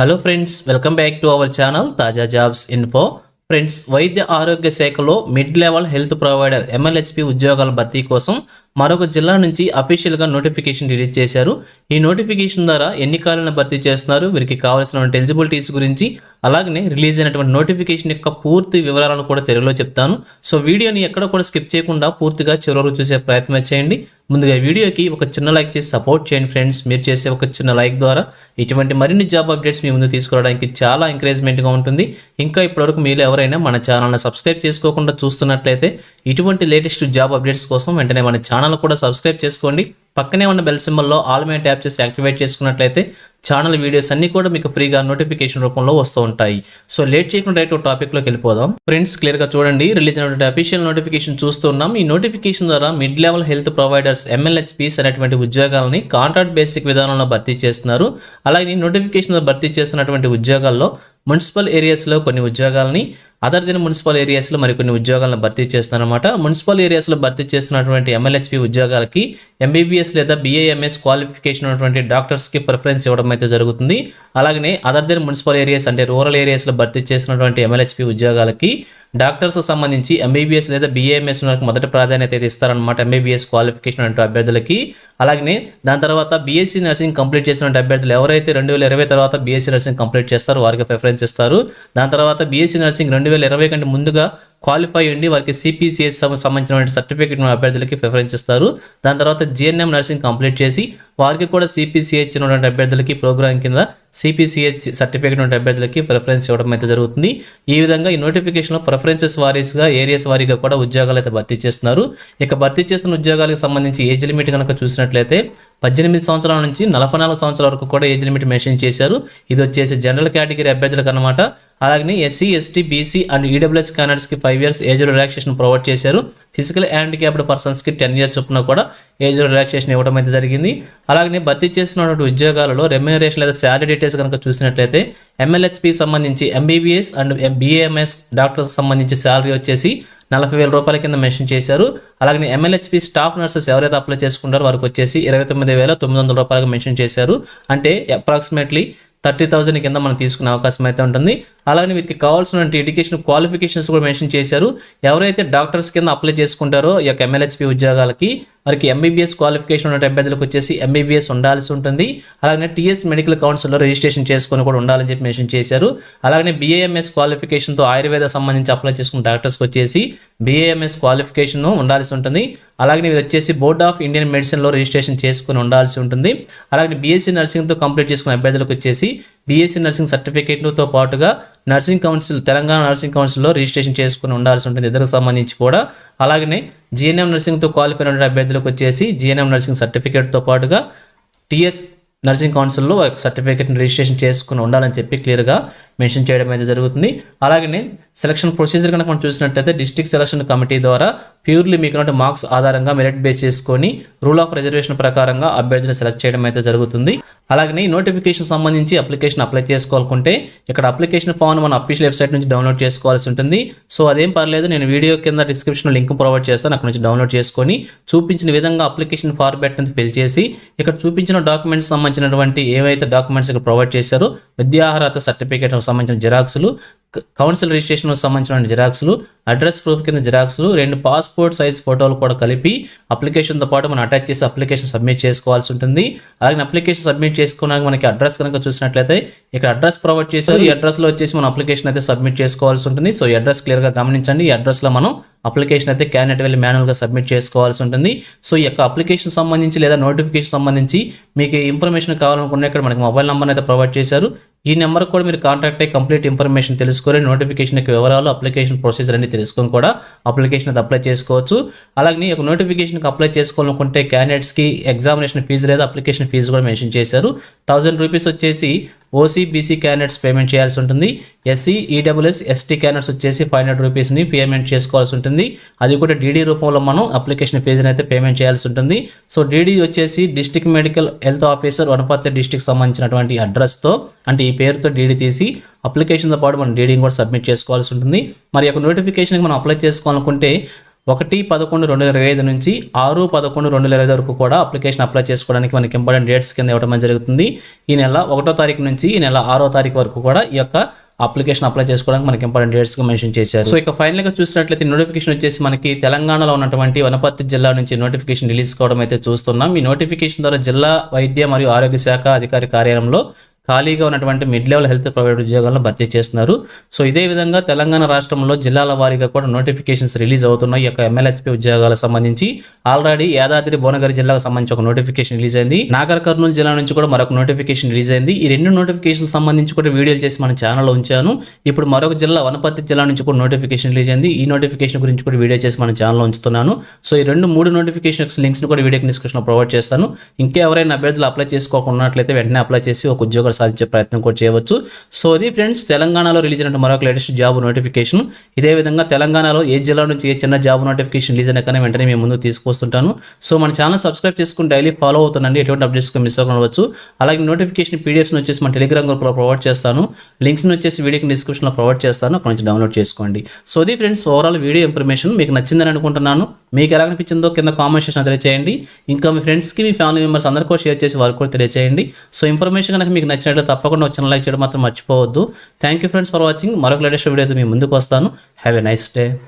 Hello friends welcome back to our channel తాజా jobs info friends వైద్య ఆరోగ్య శాఖలో mid level health provider MLHP ఉద్యోగాల భర్తీ కోసం మరొక జిల్లా నుంచి అఫీషియల్గా నోటిఫికేషన్ రిలీజ్ చేశారు. ఈ నోటిఫికేషన్ ద్వారా ఎన్ని ఖాళీలను భర్తీ చేస్తున్నారు వీరికి కావాల్సిన ఎలిజిబిలిటీస్ గురించి అలాగనే రిలీజ్ అయినటువంటి నోటిఫికేషన్ యొక్క పూర్తి వివరాలను కూడా తెలుగులో చెప్తాను. సో వీడియోని ఎక్కడ కూడా స్కిప్ చేయకుండా పూర్తిగా చివరకు చూసే ప్రయత్నం చేయండి. ముందుగా వీడియోకి ఒక చిన్న లైక్ చేసి సపోర్ట్ చేయండి ఫ్రెండ్స్ మీరు చేసే ఒక చిన్న లైక్ ద్వారా ఇటువంటి మరిన్ని జాబ్ అప్డేట్స్ మీ ముందు తీసుకురావడానికి చాలా ఎంకరేజ్మెంట్గా ఉంటుంది. ఇంకా ఇప్పటివరకు మీరు ఎవరైనా మన ఛానల్ని సబ్స్క్రైబ్ చేసుకోకుండా చూస్తున్నట్లయితే ఇటువంటి లేటెస్ట్ జాబ్ అప్డేట్స్ కోసం వెంటనే మన ఛానల్ కూడా సబ్స్క్రైబ్ చేసుకోండి. పక్కనే ఉన్న బెల్ సింబల్లో ఆల్ మే ట్యాప్ చేసి యాక్టివేట్ చేసుకున్నట్లయితే ఛానల్ వీడియోస్ అన్ని కూడా మీకు ఫ్రీగా నోటిఫికేషన్ రూపంలో వస్తూ ఉంటాయి. సో లేట్ చేయకుండా డైరెక్ట్ టాపిక్లోకి వెళ్ళిపోదాం. ఫ్రెండ్స్ క్లియర్గా చూడండి. రిలీజ్ అయినటువంటి అఫీషియల్ నోటిఫికేషన్ చూస్తున్నాం ఈ నోటిఫికేషన్ ద్వారా mid level health providers MLHPs అనేటువంటి ఉద్యోగాలని కాంట్రాక్ట్ బేసిక్ విధానంలో భర్తీ చేస్తున్నారు. అలాగే నోటిఫికేషన్ ద్వారా భర్తీ చేస్తున్నటువంటి ఉద్యోగాల్లో మున్సిపల్ ఏరియాస్లో కొన్ని ఉద్యోగాలని అదర్ దెన్ మున్సిపల్ ఏరియాస్లో మరికొన్ని ఉద్యోగాలను భర్తీ చేస్తున్నారన్నమాట మున్సిపల్ ఏరియాస్లో భర్తీ చేస్తున్నటువంటి ఎమ్మెల్యేహెచ్పి ఉద్యోగాలకి ఎంబీబీఎస్ లేదా బీఏఎంఎస్ క్వాలిఫికేషన్ ఉన్నటువంటి డాక్టర్స్కి ప్రిఫరెన్స్ ఇవ్వడం అయితే జరుగుతుంది. అలాగనే అదర్ దెన్ మున్సిపల్ ఏరియాస్ అంటే రూరల్ ఏరియాస్లో భర్తీ చేసినటువంటి ఎమ్మెల్యేహెచ్పి ఉద్యోగాలకి డాక్టర్స్కి సంబంధించి ఎంబీబీఎస్ లేదా బీఏఎంఎస్ వాళ్ళకి మొదటి ప్రాధాన్యత అయితే ఇస్తారనమాట ఎంబీబీఎస్ క్వాలిఫికేషన్ అంటే అభ్యర్థులకి. అలాగే దాని తర్వాత బీఎస్సీ నర్సింగ్ కంప్లీట్ చేసిన అభ్యర్థులు ఎవరైతే రెండు వేల ఇరవై తర్వాత బీఎస్సీ నర్సింగ్ కంప్లీట్ చేస్తారో వారికి ప్రిఫరెన్స్ ఇస్తారు. దాని తర్వాత బీఎస్సీ నర్సింగ్ రెండు వేల ఇరవై కంటే ముందుగా క్వాలిఫై ఉండి వారికి సిపిసిఎస్ సంబంధించిన సర్టిఫికేట్ అభ్యర్థులకి ప్రిఫరెన్స్ ఇస్తారు. దాని తర్వాత జిఎన్ఎం నర్సింగ్ కంప్లీట్ చేసి వారికి కూడా సిపిసిహెచ్ ఉన్నటువంటి అభ్యర్థులకి ప్రోగ్రామ్ కింద సిపిసిహెచ్ సర్టిఫికేట్ ఉన్న అభ్యర్థులకి ప్రిఫరెన్స్ ఇవ్వడం అయితే జరుగుతుంది. ఈ విధంగా ఈ నోటిఫికేషన్లో ప్రిఫరెన్సెస్ వారీస్గా ఏరియాస్ వారీగా కూడా ఉద్యోగాలు అయితే భర్తీ చేస్తున్నారు. ఇక భర్తీ చేస్తున్న ఉద్యోగాలకు సంబంధించి ఏజ్ లిమిట్ కనుక చూసినట్లయితే పద్దెనిమిది సంవత్సరాల నుంచి నలభై నాలుగు సంవత్సరాల వరకు కూడా ఏజ్ లిమిట్ మెన్షన్ చేశారు. ఇది వచ్చేసి జనరల్ కేటగిరీ అభ్యర్థులకు అనమాట అలాగే SC ST BC and EWS క్యాండిడేట్స్కి five years age relaxation provide చేశారు. ఫిజికల్ హ్యాండిక్యాప్డ్ పర్సన్స్కి టెన్ ఇయర్స్ చొప్పున కూడా ఏజ్ రిలాక్సేషన్ ఇవ్వడం అయితే జరిగింది. అలాగే భర్తీ చేసినటువంటి ఉద్యోగాలలో రెమ్యూనరేషన్ లేదా శాలరీ డీటెయిల్స్ కనుక చూసినట్లయితే ఎంఎల్హెచ్పి సంబంధించి ఎంబీబీఎస్ అండ్ బీఏఎంఎస్ డాక్టర్స్ సంబంధించి శాలరీ వచ్చేసి నలభై వేల రూపాయల కింద మెన్షన్ చేశారు. అలాగే ఎంఎల్హెచ్పి స్టాఫ్ నర్సెస్ ఎవరైతే అప్లై చేసుకుంటారో వారికి వచ్చేసి ఇరవై తొమ్మిది వేల తొమ్మిది వందల రూపాయలకు మెన్షన్ చేశారు. అంటే అప్రాక్సిమేట్లీ థర్టీ థౌసండ్ కింద మనం తీసుకునే అవకాశం అయితే ఉంటుంది. అలాగే వీరికి కావాల్సినటువంటి ఎడ్యుకేషన్ క్వాలిఫికేషన్స్ కూడా మెన్షన్ చేశారు. ఎవరైతే డాక్టర్స్ కింద అప్లై చేసుకుంటారో ఈ యొక్క ఎంఎల్హెచ్పి ఉద్యోగాలకి వారికి ఎంబీబీఎస్ క్వాలిఫికేషన్ ఉన్న అభ్యర్థులకు వచ్చేసి ఎంబీబీఎస్ ఉండాల్సి ఉంటుంది. అలాగే టీఎస్ మెడికల్ కౌన్సిల్లో రిజిస్ట్రేషన్ చేసుకొని కూడా ఉండాలని చెప్పి మెన్షన్ చేశారు. అలాగే బీఏఎంఎస్ క్వాలిఫికేషన్తో ఆయుర్వేద సంబంధించి అప్లై చేసుకున్న డాక్టర్స్కి వచ్చేసి బీఏఎంఎస్ క్వాలిఫికేషన్ ఉండాల్సి ఉంటుంది. అలాగే ఇది వచ్చేసి బోర్డ్ ఆఫ్ ఇండియన్ మెడిసిన్లో రిజిస్ట్రేషన్ చేసుకుని ఉండాల్సి ఉంటుంది. అలాగే బీఎస్సీ నర్సింగ్తో కంప్లీట్ చేసుకున్న అభ్యర్థులకు వచ్చేసి బీఎస్సీ నర్సింగ్ సర్టిఫికేట్లతో పాటుగా నర్సింగ్ కౌన్సిల్ తెలంగాణ నర్సింగ్ కౌన్సిల్లో రిజిస్ట్రేషన్ చేసుకుని ఉండాల్సి ఉంటుంది. ఇద్దరికి సంబంధించి కూడా. అలాగనే జీఎన్ఎం నర్సింగ్తో క్వాలిఫై అయిన అభ్యర్థులకు వచ్చేసి జీఎన్ఎం నర్సింగ్ సర్టిఫికేట్తో పాటుగా టీఎస్ నర్సింగ్ కౌన్సిల్లో సర్టిఫికేట్ని రిజిస్ట్రేషన్ చేసుకుని ఉండాలని చెప్పి క్లియర్గా మెన్షన్ చేయడం అయితే జరుగుతుంది. అలాగే సెలక్షన్ ప్రొసీజర్ కనుక మనం చూసినట్లయితే డిస్ట్రిక్ట్ సెలక్షన్ కమిటీ ద్వారా ప్యూర్లీ మీకు మార్క్స్ ఆధారంగా మెరిట్ బేస్ చేసుకొని రూల్ ఆఫ్ రిజర్వేషన్ ప్రకారంగా అభ్యర్థిని సెలెక్ట్ చేయడం అయితే జరుగుతుంది. అలాగే నోటిఫికేషన్ సంబంధించి అప్లికేషన్ అప్లై చేసుకోవాలనుకుంటే ఇక్కడ అప్లికేషన్ ఫామ్ మన అఫీషియల్ వెబ్సైట్ నుంచి డౌన్లోడ్ చేసుకోవాల్సి ఉంటుంది. సో అదేం పర్లేదు నేను వీడియో కింద డిస్క్రిప్షన్లో లింక్ ప్రొవైడ్ చేస్తాను. అక్కడ నుంచి డౌన్లోడ్ చేసుకొని చూపించిన విధంగా అప్లికేషన్ ఫార్మాట్ నుంచి ఫిల్ చేసి ఇక్కడ చూపించిన డాక్యుమెంట్స్ సంబంధించినటువంటి ఏవైతే డాక్యుమెంట్స్ ఇక్కడ ప్రొవైడ్ చేశారో విద్యార్హత సర్టిఫికేట్ సంబంధించిన జిరాక్స్లు కౌన్సిల్ రిజిస్ట్రేషన్ సంబంధించిన జిరాక్స్లు అడ్రస్ ప్రూఫ్ కింద జిరాక్స్లు రెండు పాస్పోర్ట్ సైజ్ ఫోటోలు కూడా కలిపి అప్లికేషన్తో పాటు మనం అటాచ్ చేసి అప్లికేషన్ సబ్మిట్ చేసుకోవాల్సి ఉంటుంది. అలాగే అప్లికేషన్ సబ్మిట్ చేసుకున్నాక మనకి అడ్రస్ కనుక చూసినట్లయితే ఇక్కడ అడ్రస్ ప్రొవైడ్ చేశారు. ఈ అడ్రస్లో వచ్చేసి మనం అప్లికేషన్ అయితే సబ్మిట్ చేసుకోవాల్సి ఉంటుంది. సో ఈ అడ్రస్ క్లియర్గా గమనించండి. ఈ అడ్రస్లో మనం అప్లికేషన్ అయితే క్యాండిడేట్ వెళ్ళి మాన్యువల్గా సబ్మిట్ చేసుకోవాల్సి ఉంటుంది. సో ఈ యొక్క అప్లికేషన్ సంబంధించి లేదా నోటిఫికేషన్ సంబంధించి మీకు ఇన్ఫర్మేషన్ కావాలనుకున్న ఇక్కడ మనకి మొబైల్ నెంబర్ అయితే ప్రొవైడ్ చేశారు. ఈ నెంబర్ కూడా మీరు కాంటాక్ట్ అయ్యి కంప్లీట్ ఇన్ఫర్మేషన్ తెలుసుకొని నోటిఫికేషన్ యొక్క వివరాలు అప్లికేషన్ ప్రొసీజర్ అన్ని తెలుసుకొని కూడా అప్లికేషన్ అప్లై చేసుకోవచ్చు. అలాగే ఒక నోటిఫికేషన్కి అప్లై చేసుకోవాలనుకుంటే క్యాండిడేట్స్కి ఎగ్జామినేషన్ ఫీజు లేదా అప్లికేషన్ ఫీజు కూడా మెన్షన్ చేశారు. థౌసండ్ రూపీస్ వచ్చేసి ఓసీ బీసీ క్యాండిడేట్స్ పేమెంట్ చేయాల్సి ఉంటుంది. ఎస్సీ ఈడబ్ల్యూఎస్ ఎస్టీ క్యాండిడేట్స్ వచ్చేసి ఫైవ్ హండ్రెడ్ రూపీస్ని పేమెంట్ చేసుకోవాల్సి ఉంటుంది. అది కూడా డీడీ రూపంలో మనం అప్లికేషన్ ఫీజుని అయితే పేమెంట్ చేయాల్సి ఉంటుంది. సో డీడీ వచ్చేసి district medical health officer Wanaparthy district సంబంధించినటువంటి అడ్రస్తో అంటే పేరుతో డీడీ తీసి అప్లికేషన్తో పాటు మనం డీడీని కూడా సబ్మిట్ చేసుకోవాల్సి ఉంటుంది. మరి యొక్క నోటిఫికేషన్కి మనం అప్లై చేసుకోవాలనుకుంటే ఒకటి పదకొండు రెండు వేల ఇరవై ఐదు నుంచి ఆరు పదకొండు రెండు వేల ఇరవై వరకు కూడా అప్లికేషన్ అప్లై చేసుకోవడానికి మనకి ఇంపార్టెంట్ డేట్స్ కింద ఇవ్వడం జరుగుతుంది. ఈ నెల ఒకటో తారీఖు నుంచి ఈ నెల ఆరో తారీఖు వరకు కూడా ఈ యొక్క అప్లికేషన్ అప్లై చేసుకోవడానికి మనకి ఇంపార్టెంట్ డేట్స్గా మెన్షన్ చేశారు. సో ఇక ఫైనల్గా చూసినట్లయితే నోటిఫికేషన్ వచ్చేసి మనకి తెలంగాణలో ఉన్నటువంటి వనపర్తి జిల్లా నుంచి నోటిఫికేషన్ రిలీజ్ కావడం అయితే చూస్తున్నాం. ఈ నోటిఫికేషన్ ద్వారా జిల్లా వైద్య మరియు ఆరోగ్య శాఖ అధికారి కార్యాలయంలో ఖాళీగా ఉన్నటువంటి మిడ్ లెవెల్ హెల్త్ ప్రొవైడర్ ఉద్యోగాలను భర్తీ చేస్తున్నారు. సో ఇదే విధంగా తెలంగాణ రాష్ట్రంలో జిల్లాల వారీగా కూడా నోటిఫికేషన్స్ రిలీజ్ అవుతున్నాయి. ఈ యొక్క ఎమ్మెల్యేహెచ్పి ఉద్యోగాలకు సంబంధించి. ఆల్రెడీ యాదాద్రి భువనగిరి జిల్లాకు సంబంధించి ఒక నోటిఫికేషన్ రిలీజ్ అయింది. నాగర్ కర్నూలు జిల్లా నుంచి కూడా మరొక నోటిఫికేషన్ రిలీజ్ అయింది. ఈ రెండు నోటిఫికేషన్ సంబంధించి కూడా వీడియోలు చేసి మన ఛానల్లో ఉంచాను. ఇప్పుడు మరొక జిల్లా వనపర్తి జిల్లా నుంచి కూడా నోటిఫికేషన్ రిలీజ్ అయింది. ఈ నోటిఫికేషన్ గురించి కూడా వీడియో చేసి మన ఛానల్లో ఉంచుతున్నాను. సో ఈ రెండు మూడు నోటిఫికేషన్ లింక్స్ కూడా వీడియో డిస్క్రిప్షన్లో ప్రొవైడ్ చేస్తాను. ఇంకా ఎవరైనా అభ్యర్థులు అప్లై చేసుకోకున్నట్లయితే వెంటనే అప్లై చేసి ఒక ఉద్యోగాలు సాధించే ప్రయత్నం కూడా చేయవచ్చు. సో ఇది ఫ్రెండ్స్ తెలంగాణలో రిలీజ్ అయిన మరొక లేటెస్ట్ జాబ్ నోటిఫికేషన్ ఇదే విధంగా తెలంగాణలో ఏ జిల్లా నుంచి ఏ చిన్న జాబ్ నోటిఫికేషన్ రిలీజ్ అయినా కానీ వెంటనే మేము ముందు తీసుకొస్తుంటాను సో మన ఛానల్ సబ్స్క్రైబ్ చేసుకుని డైలీ ఫాలో అవుతుందండి ఎటువంటి అప్డేట్స్ మిస్ అవ్వచ్చు అలాగే నోటిఫికేషన్ పీడిఎఫ్స్ వచ్చేసి మన టెలిగ్రామ్ గ్రూప్లో ప్రొవైడ్ చేస్తాను. లింక్స్ వచ్చేసి వీడియోకి డిస్క్రిప్షన్లో ప్రొవైడ్ చేస్తాను. అక్కడ నుంచి డౌన్లోడ్ చేసుకోండి. సో ఇది ఫ్రెండ్స్ ఓవరాల్ వీడియో ఇన్ఫర్మేషన్ మీకు నచ్చిందని అనుకుంటున్నాను. మీకు ఎలా అనిపించిందో కింద కామెంట్ సెక్షన్ తెలియజేయండి ఇంకా మీ ఫ్రెండ్స్కి మీ ఫ్యామిలీ మెంబర్స్ అందరికీ షేర్ చేసి వారికి కూడా తెలియజేయండి సో ఇన్ఫర్మేషన్ కనుక మీకు నచ్చినట్లు తప్పకుండా వచ్చిన లైక్ చేయడం మాత్రం మర్చిపోవద్దు. Thank you friends for watching మరొక లేటెస్ట్ వీడియోతో మీ ముందుకు వస్తాను. Have a nice day